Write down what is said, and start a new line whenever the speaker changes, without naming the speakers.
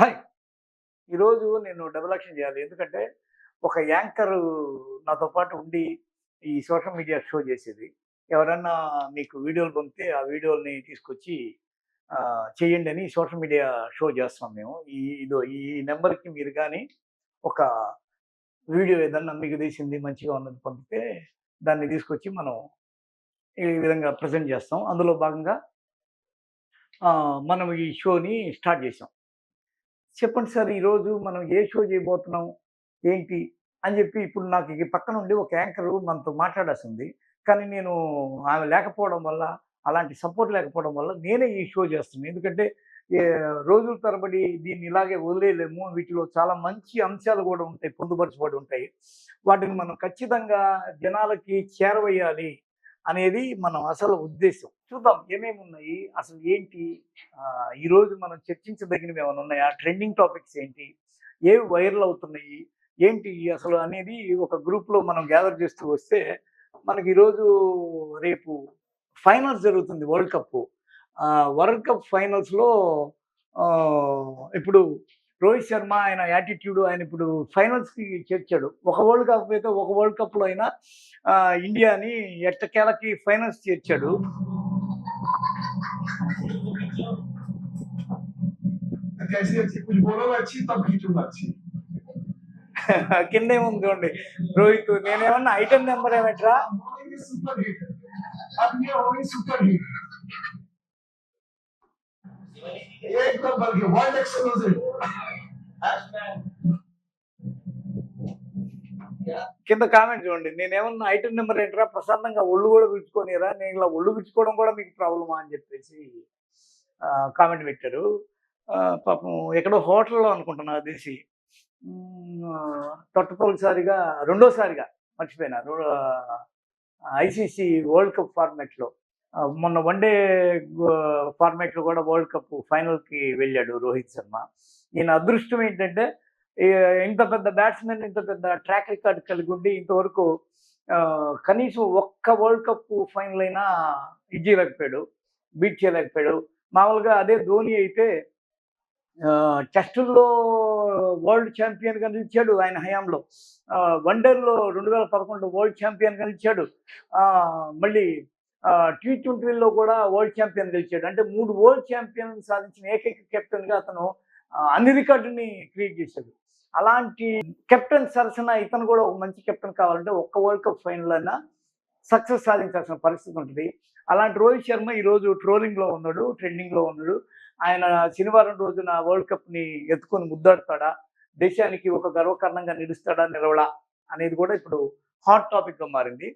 Hi. ఈరోజు నేను double action చేయాలి. ఎందుకంటే ఒక యాంకర్ నాతో పాటు ఉండి ఈ సోషల్ మీడియా షో చేసేది. ఎవరన్నా మీకు వీడియోలు పంపితే ఆ వీడియోల్ని తీసుకొచ్చి చేయండి అని సోషల్ మీడియా షో చేస్తున్నాం మేము. ఈ ఇదో ఈ నెంబర్కి మీరు కానీ ఒక వీడియో ఏదన్నా మీకు తీసింది మంచిగా ఉన్నది పంపితే దాన్ని తీసుకొచ్చి మనం ఈ విధంగా ప్రజెంట్ చేస్తాం. అందులో భాగంగా మనం ఈ షోని స్టార్ట్ చేసాం. చెప్పండి సార్ ఈరోజు మనం ఏ షో చేయబోతున్నాం ఏంటి అని చెప్పి ఇప్పుడు నాకు ఈ పక్కన ఉండి ఒక యాంకర్ మనతో మాట్లాడాల్సింది కానీ నేను ఆమె లేకపోవడం వల్ల అలాంటి సపోర్ట్ లేకపోవడం వల్ల నేనే ఈ షో చేస్తున్నాను. ఎందుకంటే రోజుల తరబడి దీన్ని ఇలాగే వదిలేయలేము. వీటిలో చాలా మంచి అంశాలు కూడా ఉంటాయి పొందుపరచబడి ఉంటాయి. వాటిని మనం ఖచ్చితంగా జనాలకి చేరవేయాలి. అనేది మనం అసలు ఉద్దేశం. చూద్దాం ఏమేమి ఉన్నాయి అసలు ఏంటి ఈరోజు మనం చర్చించదగినవి ఏమైనా ఉన్నాయా? ట్రెండింగ్ టాపిక్స్ ఏంటి? ఏవి వైరల్ అవుతున్నాయి? ఏంటి అసలు అనేది ఒక గ్రూప్లో మనం గ్యాదర్ చేస్తూ వస్తే మనకి ఈరోజు రేపు ఫైనల్స్ జరుగుతుంది వరల్డ్ కప్ వరల్డ్ కప్ ఫైనల్స్లో ఇప్పుడు రోహిత్ శర్మ ఆయన యాటిట్యూడ్ ఆయన ఇప్పుడు ఫైనల్స్కి చేర్చాడు ఒక వరల్డ్ కప్ అయితే ఒక వరల్డ్ కప్లో అయినా ఆ, ఇండియాని ఎట్టకేలకి ఫైనల్స్ చేర్చాడు
कैसे अच्छी कुछ बोलोगे अच्छी तब खींचूंगा अच्छी
కింద ఏముంది చూడండి రోహిత్ నేనేమన్నా ఐటమ్ నెంబర్ ఏమిట్రా
बोलेंगे सुपर हिट अब ये होगी सुपर हिट एकदम बढ़ गया वर्ल्ड एक्सक्लूसिव
కింద కామెంట్ చూడండి. నేనేమన్నా ఐటమ్ నెంబర్ ఏంటరా? ప్రశాంతంగా ఒళ్ళు కూడా పిలుచుకోనిరా నేను ఇలా ఒళ్ళు పిచ్చుకోవడం కూడా మీకు ప్రాబ్లమా అని చెప్పేసి కామెంట్ పెట్టారు. పాపం ఎక్కడో హోటల్లో అనుకుంటున్నా నాకు తెలిసి తొట్టతొలిసారిగా రెండోసారిగా మర్చిపోయినా. ఐసీసీ వరల్డ్ కప్ ఫార్మాట్లో మొన్న వన్డే ఫార్మాట్లో కూడా వరల్డ్ కప్ ఫైనల్కి వెళ్ళాడు రోహిత్ శర్మ. ఈయన అదృష్టం ఏంటంటే ఇంత పెద్ద బ్యాట్స్మెన్ ఇంత పెద్ద ట్రాక్ రికార్డ్ కలిగి ఉండి ఇంతవరకు కనీసం ఒక్క వరల్డ్ కప్ ఫైనల్ అయినా ఇది చేయలేకపోయాడు బీట్ చేయలేకపోయాడు. మామూలుగా అదే ధోని అయితే టెస్టుల్లో వరల్డ్ ఛాంపియన్గా నిలిచాడు ఆయన హయాంలో. ఆ, వన్డేల్లో రెండు వేల పదకొండు వరల్డ్ ఛాంపియన్గా నిలిచాడు. మళ్ళీ టీ ట్వంటీలో కూడా వరల్డ్ ఛాంపియన్ గెలిచాడు అంటే మూడు వరల్డ్ ఛాంపియన్ సాధించిన ఏకైక కెప్టెన్గా అతను అన్ని రికార్డుని క్రియేట్ చేశాడు. అలాంటి కెప్టెన్ సరసన ఇతను కూడా ఒక మంచి కెప్టెన్ కావాలంటే ఒక్క వరల్డ్ కప్ ఫైనల్ అయినా సక్సెస్ సాధించాల్సిన పరిస్థితి ఉంటుంది. అలాంటి రోహిత్ శర్మ ఈరోజు ట్రోలింగ్లో ఉన్నాడు ట్రెండింగ్లో ఉన్నాడు. ఆయన శనివారం రోజున వరల్డ్ కప్ని ఎత్తుకొని ముద్దాడుతాడా? దేశానికి ఒక గర్వకారణంగా నిలుస్తాడా నిలవడా? అనేది కూడా ఇప్పుడు హాట్ టాపిక్గా మారింది.